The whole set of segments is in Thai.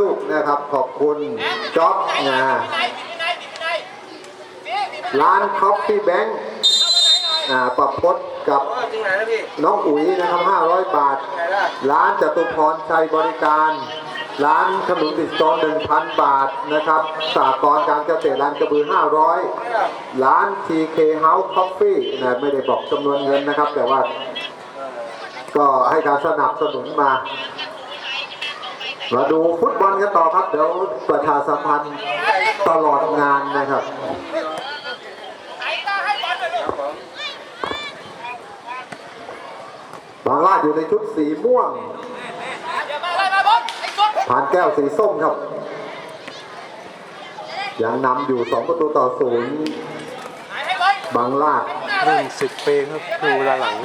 ลูกนะครับ ขอบคุณจ๊อบนะร้านคอฟฟี่แบงค์ประพดกับน้องอุ๋ยนะครับ 500 บาท ร้านจตุพรชัยบริการ ร้านขนมติดซอน1,000 บาทนะครับสากรการเกษตรร้านกระบือ 500 ร้าน TK House Coffee นะไม่ได้บอกจำนวนเงินนะครับ แต่ว่าก็ให้การสนับสนุนมา มาดูฟุตบอลกันต่อครับ เดี๋ยวประชาสัมพันธ์ตลอดงานนะครับบางลาดอยู่ในชุดสีม่วงผ่านแก้วสีส้มครับ ยังนำอยู่ 2 ประตูต่อศูนย์บางลาดหนึ่งสิบปีครับดูเวลาหลัง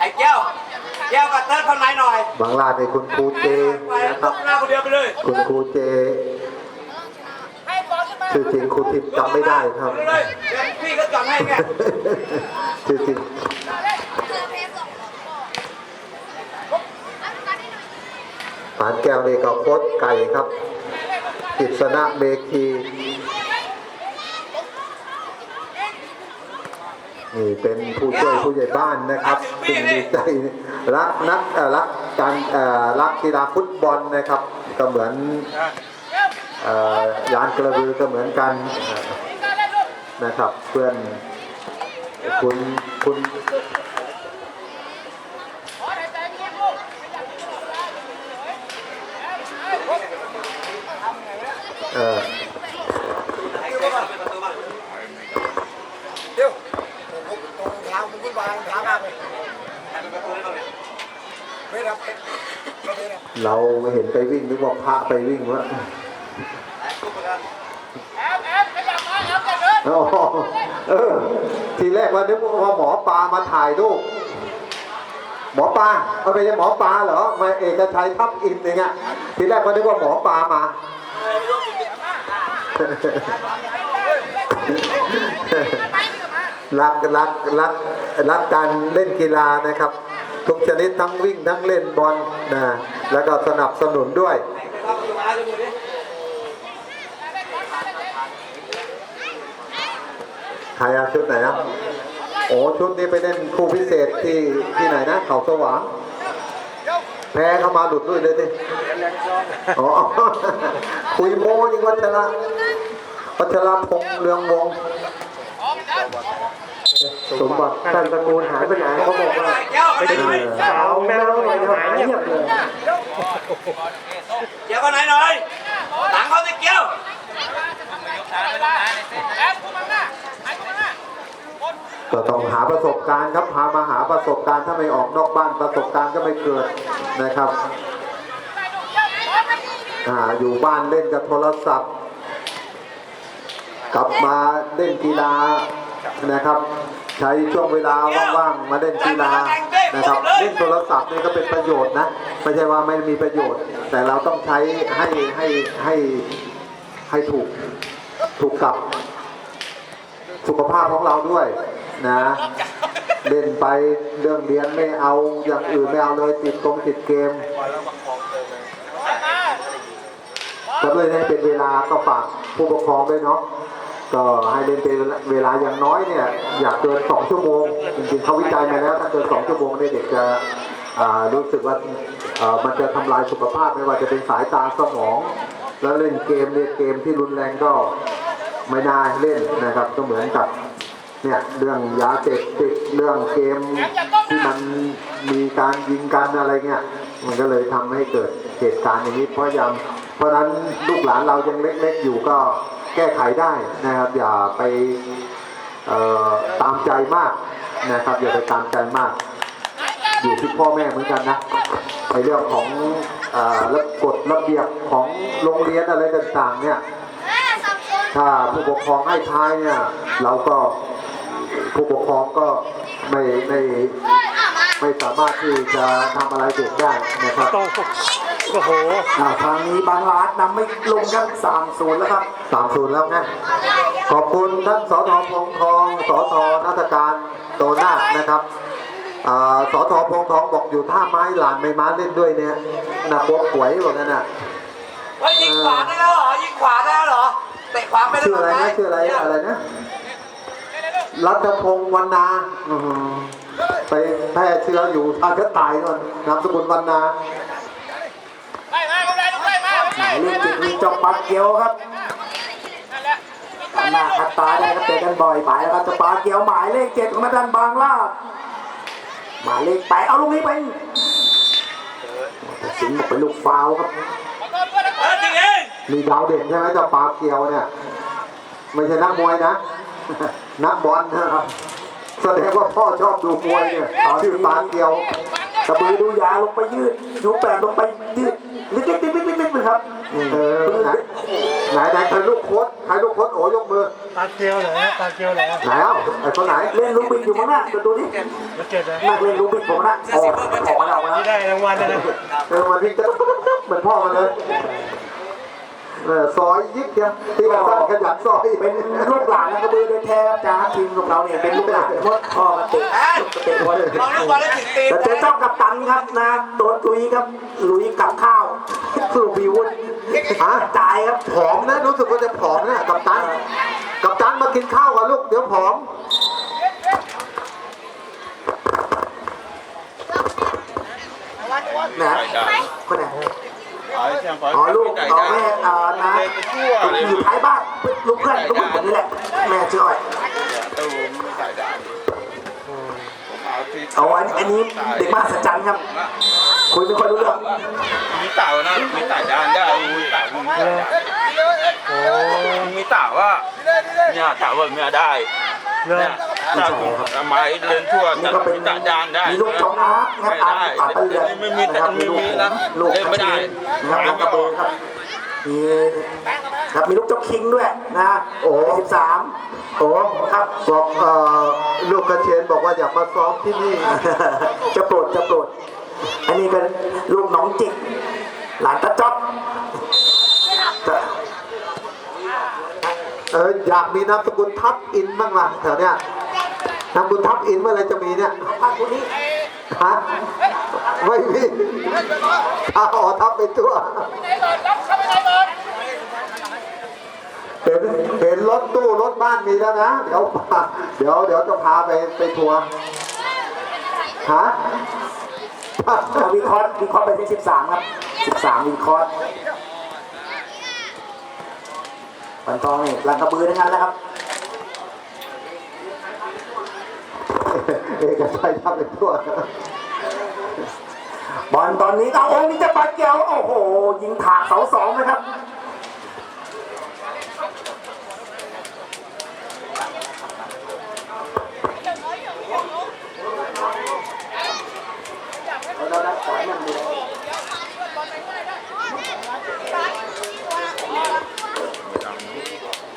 ไอ้แก้ว แก้วกับ เติร์ดข้างในหน่อยบางลาดในคุณครูเจไปนะครับหน้าคนเดียวไปเลยคุณครูเจชื่อจริงครูทิพย์จำไม่ได้ครับ ไปเลยเดี๋ยวพี่ก็จอดให้ไงชื่อจริงผานแก้วนี่ก็โคตไก่ครับกิษณะเมคี นี่เป็นผู้ช่วยผู้ใหญ่บ้านนะครับซึ่งดีใจรักนักรักการรักกีฬาฟุตบอลนะครับ ก็เหมือนเอ่อลานกระบือก็เหมือนกันนะครับ เพื่อนคุณคุณเอ่อ เดี๋ยวผมตรงเท้าผมขึ้นวางเท้ามากเลย ไม่รับไม่ได้รับเราเห็นไปวิ่งนึกว่าพระไปวิ่งวะอ๋อเออทีแรกว่านึกว่าหมอปลามาถ่ายรูปหมอปลาเอาไปยังหมอปลาเหรอมาเอกชัยทับอินอย่างเงี้ยทีแรกว่านึกว่าหมอปลามารักรักรักรักการเล่นกีฬานะครับ ทุกชนิดทั้งวิ่งทั้งเล่นบอลนะแล้วก็สนับสนุนด้วยใครอะชุดไหนนะโอ้ชุดนี้ไปเล่นคู่พิเศษที่ที่ไหนนะเขาสว่างแพ้เข้ามาหลุดด้วยเลยดิอ๋อคุยโม้ยิงวัชระวัชระพงษ์เรืองวง สมบัติตันตระกูลหายไปไหนเขาบอกว่าแก้วไปดูสาวแม่น้อยหายเงียบเลยแก้วข้างในหน่อยหลังเขาสิแก้วก็ต้องหาประสบการณ์ครับพามาหาประสบการณ์ถ้าไม่ออกนอกบ้านประสบการณ์ก็ไม่เกิดนะครับอ่าอยู่บ้านเล่นกับโทรศัพท์ กลับมาเล่นกีฬานะครับ ใช้ช่วงเวลาว่างๆมาเล่นกีฬานะครับเล่นโทรศัพท์นี่ก็เป็นประโยชน์นะไม่ใช่ว่าไม่มีประโยชน์ แต่เราต้องใช้ให้ให้ให้ให้ถูกถูกกับสุขภาพของเราด้วยนะเล่นไปเรื่องเรียนไม่เอาอย่างอื่นไม่เอาเลยติดตรงติดเกมก็เลยให้เป็นเวลาก็ฝากผู้ปกครองด้วยเนาะ ก็ให้เล่นเป็นเวลาอย่างน้อยเนี่ยอยากเกินสองชั่วโมงจริงๆเขาวิจัยมาแล้วถ้าเกินสองชั่วโมงเนี่ยเด็กจะรู้สึกว่ามันจะทำลายสุขภาพไม่ว่าจะเป็นสายตาสมอง แล้วเล่นเกมเนี่ยเกมที่รุนแรงก็ไม่น่าเล่นนะครับก็เหมือนกับเนี่ยเรื่องยาเสพติดเรื่องเกมที่มันมีการยิงกันอะไรเงี้ยมันก็เลยทำให้เกิดเหตุการณ์อย่างนี้เพราะยังเพราะนั้นลูกหลานเรายังเล็กๆอยู่ก็ แก้ไขได้นะครับ อย่าไปตามใจมากนะครับ อย่าไปตามใจมาก อยู่ที่พ่อแม่เหมือนกันนะในเรื่องของระกฎระเบียบของโรงเรียนอะไรต่างๆเนี่ยถ้าผู้ปกครองให้ท้ายเนี่ยเราก็ผู้ปกครองก็ไม่ไม่ไม่สามารถที่จะทำอะไรเด็กได้นะครับ โตโอ้โหอ่าทางนี้บางร้านนำไม่ลงครับสามศูนย์แล้วครับ สามศูนย์แล้วไงขอบคุณท่านสอทพงทองสอทนักการโตนาคนะครับอ่าสอทอพงทองบอกอยู่ท่าไม้หลานไม่มาเล่นด้วยเนี่ยนะปวกป่วยบอกนั่นน่ะ เฮ้ยยิงขวาได้แล้วเหรอ ยิงขวาได้แล้วเหรอ เตะขวาไม่ได้ชื่ออะไรนะชื่ออะไรอะไรนะรัตพงศ์วรรณาอื้อหือไปแพร่เชื้ออยู่ทางกระต่ายนนนามสกุลวรรณาหมายเลขเจ็ดมีจอกปักเกียวครับหน้าขัดตาได้ครับเตะกันบ่อยไปแล้วครับจะปาเกียวหมายเลขเจ็ดของมาดันบางลาดหมายเลขแปดเอาลูกนี้ไปสิงห์บอกเป็นลูกฟาวครับมีดาวเด่นใช่ไหมจ้าปลาเกียวเนี่ยไม่ใช่นักมวยนะนักบอลนะครับแสดงว่าพ่อชอบดูมวยเนี่ยชื่อปลาเกียวกระบือดูยาลงไปยืดยูแปดลงไปยืดลิกลิกลิก ครับ เออไหนไหนไหนใครลูกโคตใครลูกโคตโอยกมือ ตาเกียวเหรอตาเกียวเหรอไหนเอ้าไอ้คนไหนเล่นลูกบิดอยู่มั้งน่ะดูดิมาเก็ตนะนักเล่นลูกบิดผมนะออกออกมาแล้วนะนี่ได้รางวัลเลยนะเออมันวิ่งจะเหมือนพ่อมันเลย เออซอยยิกเดียวที่มันสั้นขยันซอยเป็นลูกหลานกระบือโดยแท้ครับจ้าทีมของเราเนี่ยเป็นลูกหลานเพราะพ่อกับเตะเอ้ยเตะบอลมองลูกบอลแล้วถึงตีนแต่เจอเจ้ากับตันครับนะตัวตุยครับลุยกับข้าวคือพิวุฒฮะจ่ายครับผอมนะรู้สึกว่าจะผอมนะกับตันกับตันมากินข้าวกันลูกเดี๋ยวผอมนะคนไหน อ๋อลูกอ๋อแม่เอ่อนะอยู่ท้ายบ้านลูกเพื่อนลูกคนนี้แหละแม่ชื่ออ้อยเอาอันอันนี้เด็กมหัศจรรย์ครับคุยไม่ค่อยรู้เรื่องมีเต่านะมีเต่าด้านได้มีเต่ามีเต่าโอ้มีเต่าว่าเนี่ยเต่าแบบเนี้ยได้เลิเนี่ย กเต่าทำไมเดินทั่วนี่ก็เป็นต่าด้านได้มีลูกจงอาร์ตนะครับไม่อาร์ตได้อาร์ตตะเลือนไม่มีแต่นะครับไม่มีนะลูกเล่นไม่ได้นะครับลูกกระเบือครับมีครับมีลูกเจ้าคิงด้วยนะโอ้สิบสามโอ้ครับ บอกเอ่อลูกกระเชนบอกว่าอยากมาซ้อมที่นี่ จะโปรดจะโปรด อันนี้เป็นลูกหน้องจิก หลานตาจ๊อบจะเอออยากมีนามสกุลทับอินบ้างล่ะแถวเนี้ย นามสกุลทับอินเมื่อไหรจะมีเนี่ยพักคนนี้ฮะไม่มีถ้าอ๋อทับไปตัวเห็นเห็นรถตู้รถบ้านมีแล้วนะ เดี๋ยวพาเดี๋ยวเดี๋ยวจะพาไปไปทัวร์ฮะเอาวีคอร์สวีคอร์สไปที่สิบสามครับสิบสามวีคอร์สปันทองนี่หลังกระบือทั้งนั้นแล้วครับ เอกชัยทับไปทั่วบอลตอนนี้เอาโอ้นี่จะปัดเกี่ยวโอ้โห ยิงถากเสาสองนะครับ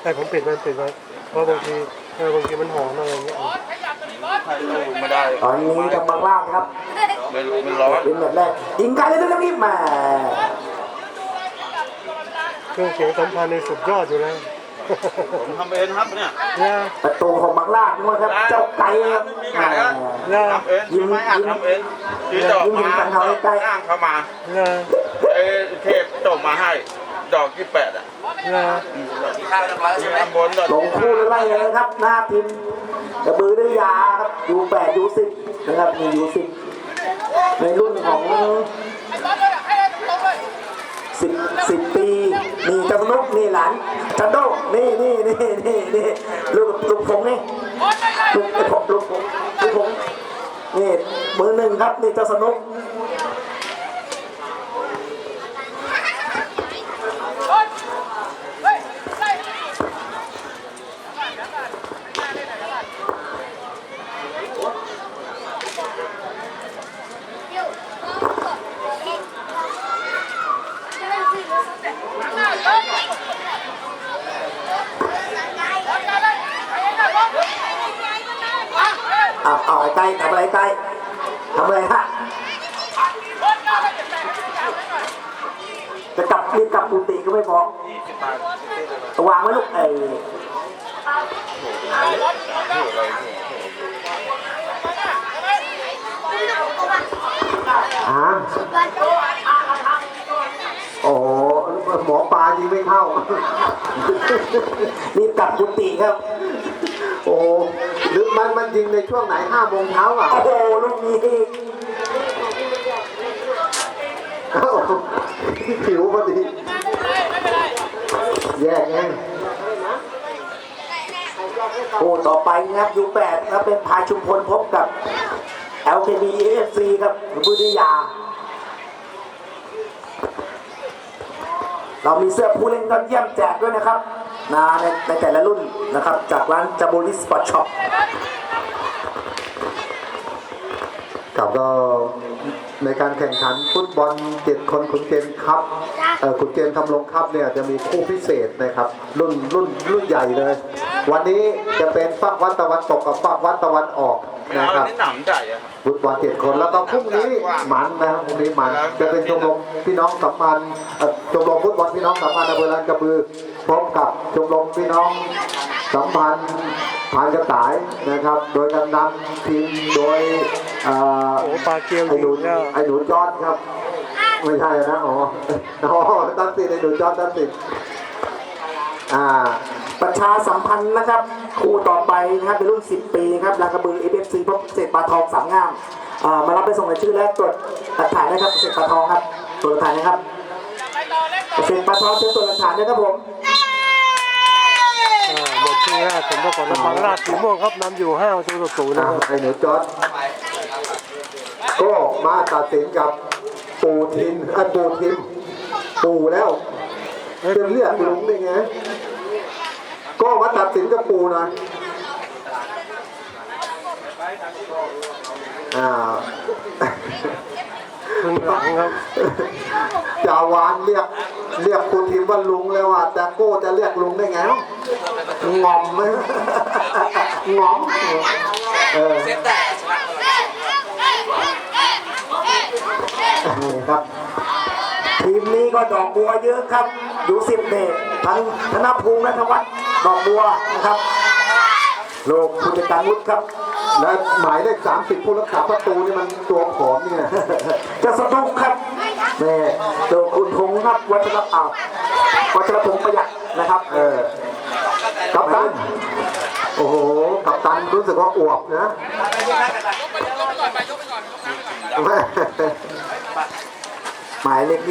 แต่ผมปิดมันปิดไว้เพราะบางทีบางทีมันหอมอะไรอย่างเงี้ย ไม่ได้ตอนนี้กำลังล่างนะครับไม่มันร้อนเป็นแบบแรกยิงไกลเลยนะครับนี่แหม่เครื่องเสียงสัมพันธ์ในสุดยอดอยู่แล้วผมทำเองครับเนี่ยเนี่ยประตูของบางลาดด้วยครับเจ้าไก่ครับไม่มีแหขายม่นะเนี่ยทำเองไม่อัดทำเองคือดอกมาอ้างเข้ามาเนี่ยเอ้เทพส่งมาให้ ดอกที่แปดอะเนี่ยข้าวเรียบร้อยมีใช่ไหมตำบลดอกลงคู่ไล่เลยนะครับหน้าพิมพ์ กระบือด้วยยาครับยูแปดยูสิบนะครับมียูสิบในรุ่นของสิบสิบปีนี่เจำนุกนี่หลานจันโดนี่นี่นี่นี่นี่ลูกลูกผมนี่ลูกไอ้ผมลูกผมลูกผมนี่มือหนึ่งครับนี่เจ้าสนุก อ้าวเอาไอ้ไก่ทำอะไรไก่ทำอะไรฮะจะกลับรีบกลับกุฏิก็ไม่บอกวางไว้ลูกไอ้อ่าโอ้หมอปลายิงไม่เข้า รีบกลับกุฏิครับ โอ้ หรือมันมันยิงในช่วงไหนห้าโมงเช้าอะโอ้โหลูกนี้เอ้าผิวพอดีแยกเองโอ้ต่อไปนะครับยูแปดครับเป็นพายชุมพลพบกับ LKB AFC ครับบุรียา เรามีเสื้อผู้เล่นยอดเยี่ยมแจกด้วยนะครับ นะในในแต่ละรุ่นนะครับ จากร้านจาบูริสปอร์ตช็อปกับก็ในการแข่งขันฟุตบอลเจ็ดคนขุนเกมครับเอ่อขุนเกมทำลงครับเนี่ยจะมีคู่พิเศษนะครับ รุ่นรุ่นรุ่นใหญ่เลย วันนี้จะเป็นฝั่งวัดตะวันตกกับฝั่งวัดตะวันออกไม่นะเอาครับที่หนำใจอะครับ ฟุตบอลเจ็ดคนแล้วก็พรุ่งนี้หมันนะครับพรุ่งนี้หมันจะเป็นชมรมพี่น้องสัมพันธ์เอ่อชมรมฟุตบอลพี่น้องสัมพันธ์อำเภอลานกระบือ พบกับชมรมพี่น้องสัมพันธ์ผ่านกระต่ายนะครับ โดยการนำทีมโดยเอ่อโอ้ปลาเกลียวไอ้หนูยิงแล้วไอ้หนูจอดครับ ไม่ใช่นะอ๋ออ๋อตัดสินไอ้หนูจอดตัดสินอ่าประชาสัมพันธ์นะครับคู่ต่อไปนะครับเป็นรุ่น 10 ปีนะครับลางกระบือ AFC พบเศษปลาทองสามงามอ่ามารับไปส่งรายชื่อและตรวจหลักฐานนะครับเศษปลาทองครับตรวจหลักฐานนะครับเศษปลาทองเชิญตรวจหลักฐานด้วยครับผมอ่าหมดที่ห้าผมประกอบน้ำบางราชสีม่วงครับนำอยู่ห้าประตูต่อศูนย์อ่านะครับไอ้หนูจอดก็มาตัดสินกับปูทินไอ้ปูทิมปูแล้วจะเรียกลุงได้ไงก็มาตัดสินกับปูหน่อยอ่า รึ่งหลังครับจาวานเรียกเรียกปูทิมว่าลุงแล้วอะแต่โก้จะเรียกลุงได้ไงงอมไหมงอมเออนี่ครับทีมนี้ก็ดอกบัวเยอะครับ อยู่สิบเดชทั้งธนภูมิและธวัฒน์ดอกบัวนะครับโลกผู้จัดการวุฒิครับ และหมายเลขสามสิบผู้รักษาประตูนี่มันตัวผอมนี่ไงจะสะดุ้งครับแม่โดคุณพงษ์ครับวัชรเอาวัชรพงษ์ประหยัดนะครับ เออกัปตัน โอ้โห กัปตันรู้สึกว่าอวบนะแม่หมายเลข